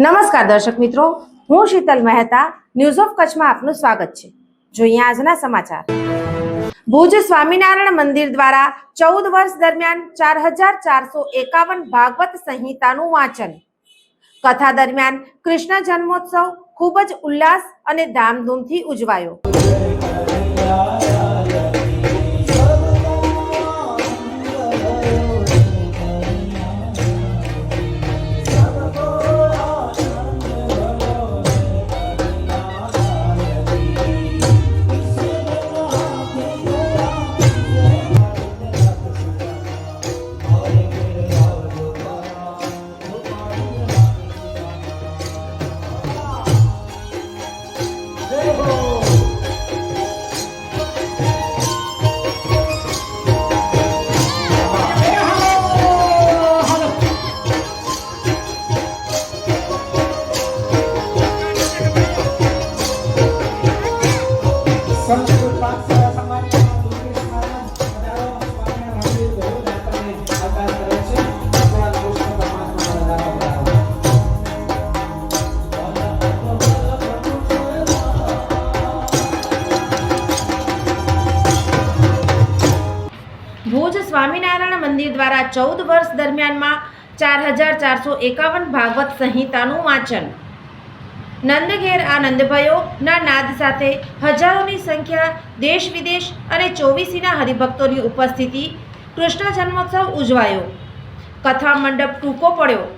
નમસ્કાર દર્શક મિત્રો, હું શીતલ મહેતા ન્યૂઝ ઓફ કચ્છમાં આપનું સ્વાગત છે. જોઈએ આજના સમાચાર. ભુજ સ્વામિનારાયણ મંદિર દ્વારા ચૌદ વર્ષ દરમિયાન ચાર હજાર ચારસો એકાવન ભાગવત સંહિતાનું વાંચન. કથા દરમિયાન કૃષ્ણ જન્મોત્સવ ખૂબ જ ઉલ્લાસ અને ધામધૂમથી ઉજવાયો. ભુજ સ્વામિનારાયણ મંદિર દ્વારા ચૌદ વર્ષ દરમિયાનમાં ચાર હજાર ચારસો એકાવન ભાગવત સંહિતાનું વાંચન. નંદઘેર આ નંદભાઈઓના નાદ સાથે હજારોની સંખ્યા દેશ વિદેશ અને ચોવીસીના હરિભક્તોની ઉપસ્થિતિ કૃષ્ણ જન્મોત્સવ ઉજવાયો. કથા મંડપ ટૂંકો પડ્યો.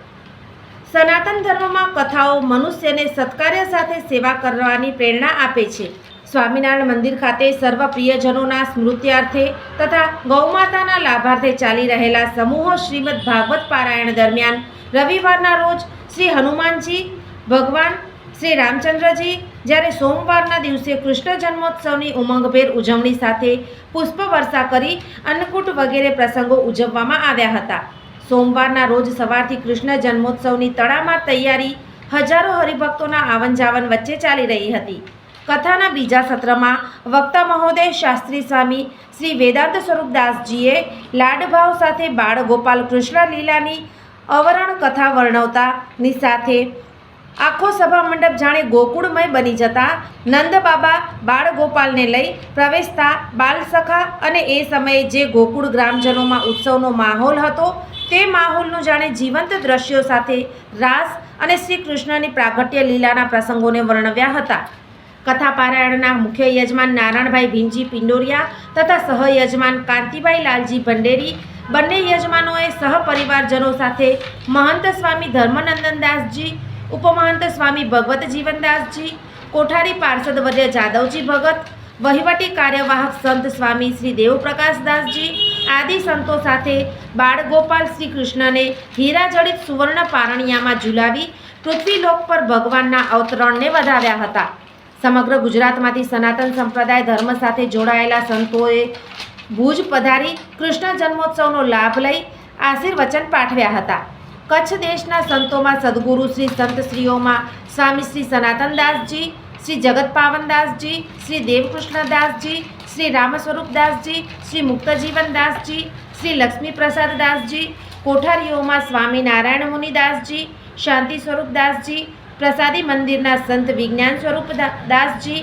સનાતન ધર્મમાં કથાઓ મનુષ્યને સત્કાર્ય સાથે સેવા કરવાની પ્રેરણા આપે છે. સ્વામિનારાયણ મંદિર ખાતે સર્વ પ્રિયજનોના સ્મૃત્યાર્થે તથા ગૌમાતાના લાભાર્થે ચાલી રહેલા સમૂહો શ્રીમદ ભાગવત પારાયણ દરમિયાન રવિવારના રોજ શ્રી હનુમાનજી, ભગવાન શ્રી રામચંદ્રજી જ્યારે સોમવારના દિવસે કૃષ્ણ જન્મોત્સવની ઉમંગભેર ઉજવણી સાથે પુષ્પ વર્ષા કરી અન્નકૂટ વગેરે પ્રસંગો ઉજવવામાં આવ્યા હતા. સોમવારના રોજ સવારથી કૃષ્ણ જન્મોત્સવની તડામાર તૈયારી હજારો હરિભક્તોના આવન જાવન વચ્ચે ચાલી રહી હતી. કથાના બીજા સત્રમાં વક્તા મહોદય શાસ્ત્રી સ્વામી શ્રી વેદાંત સ્વરૂપદાસજીએ લાડભાવ સાથે બાળ ગોપાલ કૃષ્ણ લીલાની અવરણ કથા વર્ણવતાની સાથે આખો સભા મંડપ જાણે ગોકુળમય બની જતા નંદબાબા બાળ ગોપાલને લઈ પ્રવેશતા બાલસખા અને એ સમયે જે ગોકુળ ગ્રામજનોમાં ઉત્સવનો માહોલ હતો તે માહોલનું જાણે જીવંત દ્રશ્યો સાથે રાસ અને શ્રી કૃષ્ણની પ્રાગટ્ય લીલાના પ્રસંગોને વર્ણવ્યા હતા. કથા પારાયણના મુખ્ય યજમાન નારાયણભાઈ ભીમજી પિંડોરિયા તથા સહયજમાન કાંતિભાઈ લાલજી ભંડેરી. બંને યજમાનોએ સહપરિવારજનો સાથે મહંત સ્વામી ધર્મનંદનદાસજી, ઉપમહંત સ્વામી ભગવત જીવનદાસજી, કોઠારી પાર્ષદ વર્ય જાદવજી ભગત, વહીવટી કાર્યવાહક સંત સ્વામી શ્રી દેવપ્રકાશદાસજી, આદિ સંતો સાથે બાળગોપાલ શ્રી કૃષ્ણને હીરાજડિત સુવર્ણ પારણિયામાં ઝુલાવી પૃથ્વીલોક પર ભગવાનના અવતરણને વધાવ્યા હતા. સમગ્ર ગુજરાતમાંથી સનાતન સંપ્રદાય ધર્મ સાથે જોડાયેલા સંતોએ ભુજ પધારી કૃષ્ણ જન્મોત્સવનો લાભ લઈ આશીર્વચન પાઠવ્યા હતા. કચ્છ દેશના સંતોમાં સદગુરુ શ્રી સંતશ્રીઓમાં સ્વામી શ્રી સનાતનદાસજી, શ્રી જગત પાવનદાસજી, શ્રી દેવકૃષ્ણદાસજી, શ્રી રામસ્વરૂપદાસજી, શ્રી મુક્તજીવનદાસજી, શ્રી લક્ષ્મીપ્રસાદદાસજી, કોઠારીઓમાં સ્વામી નારાયણ મુનિદાસજી, શાંતિ સ્વરૂપદાસજી પ્રસાદી મંદિરના સંત વિજ્ઞાન સ્વરૂપ દાસજી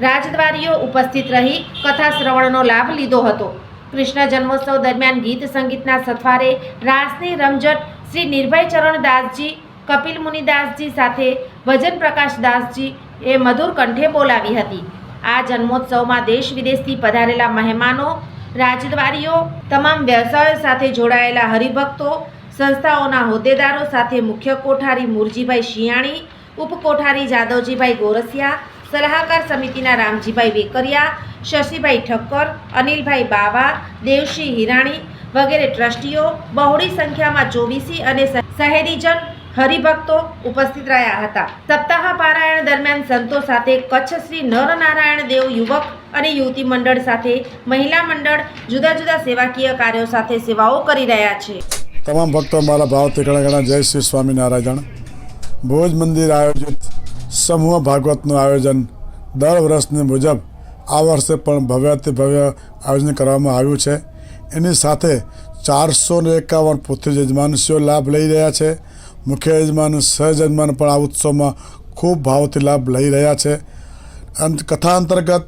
રાજદ્વારીઓ ઉપસ્થિત રહી કથા શ્રવણનો લાભ લીધો હતો. કૃષ્ણ જન્મોત્સવ દરમિયાન ગીત સંગીતના સથવારે રાસની રમઝટ શ્રી નિર્ભય ચરણ દાસજી, કપિલ મુનિદાસજી સાથે ભજન પ્રકાશ દાસજી એ મધુર કંઠે બોલાવી હતી. આ જન્મોત્સવમાં દેશ વિદેશથી પધારેલા મહેમાનો, રાજદ્વારીઓ, તમામ વ્યવસાયો સાથે જોડાયેલા હરિભક્તો સંસ્થાઓના હોદ્દેદારો સાથે મુખ્ય કોઠારી મુરજીભાઈ શિયાણી, ઉપકોઠારી જાદવજીભાઈ ગોરસિયા, સલાહકાર સમિતિના રામજીભાઈ વેકરિયા, શશીભાઈ ઠક્કર, અનિલભાઈ બાવા દેવસિંહ હિરાણી વગેરે ટ્રસ્ટીઓ બહોળી સંખ્યામાં ચોવીસી અને શહેરીજન હરિભક્તો ઉપસ્થિત રહ્યા હતા. સપ્તાહ પારાયણ દરમિયાન સંતો સાથે કચ્છ શ્રી નરનારાયણ દેવ યુવક અને યુવતી મંડળ સાથે મહિલા મંડળ જુદા જુદા સેવાકીય કાર્યો સાથે સેવાઓ કરી રહ્યા છે. તમામ ભક્તો મારા ઘણા ઘણા જય શ્રી સ્વામિનારાયણ. ભોજ મંદિર આયોજિત સમૂહ ભાગવતનું આયોજન દર વર્ષની મુજબ આ વર્ષે પણ ભવ્યથી ભવ્ય આયોજન કરવામાં આવ્યું છે. એની સાથે ચારસો ને એકાવન પુત્રી યજમાનશીઓ લાભ લઈ રહ્યા છે. મુખ્ય યજમાન સહયજમાન પણ આ ઉત્સવમાં ખૂબ ભાવથી લાભ લઈ રહ્યા છે. કથા અંતર્ગત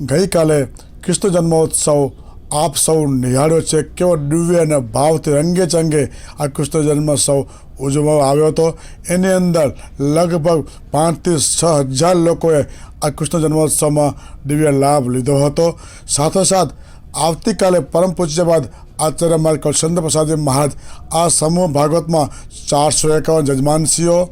ગઈકાલે કૃષ્ણ જન્મોત્સવ આપ સૌ નિહાળ્યો છે. કેવો દિવ્ય અને ભાવથી રંગે ચંગે આ કૃષ્ણ જન્મોત્સવ ઉજવવામાં આવ્યો હતો. એની અંદર લગભગ પાંચથી છ હજાર લોકોએ આ કૃષ્ણ જન્મોત્સવમાં દિવ્ય લાભ લીધો હતો. સાથોસાથ, આવતીકાલે પરમ પૂજ્ય બાદ આચાર્ય માર્ગ કૌશેન્દ્ર પ્રસાદજી મહારાજ આ સમૂહ ભાગવતમાં ચારસો એકાવન જજમાનસીઓ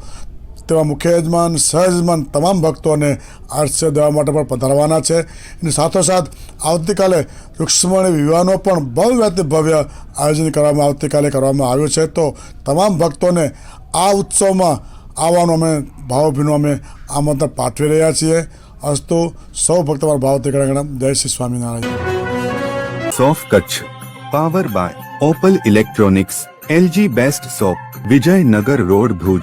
તેમાં મુખ્ય યજમાન સહયજમાન તમામ ભક્તોને આરસ્ય દેવા માટે પણ પધારવાના છે. અને સાથોસાથ આવતીકાલે રૂક્ષ્મણી વિવાહનો પણ ભવ્યાતિ ભવ્ય આયોજન કરવામાં આવતીકાલે કરવામાં આવ્યું છે. તો તમામ ભક્તોને આ ઉત્સવમાં આવવાનું અમે ભાવભીનું અમે આમંત્રણ પાઠવી રહ્યા છીએ. અસ્તુ સૌ ભક્તો મારા ભાવથી ગણગણ જય Shri Swaminarayan. સોફ Kutch, power by Opal electronics, LG best shop Vijaynagar road Bhuj.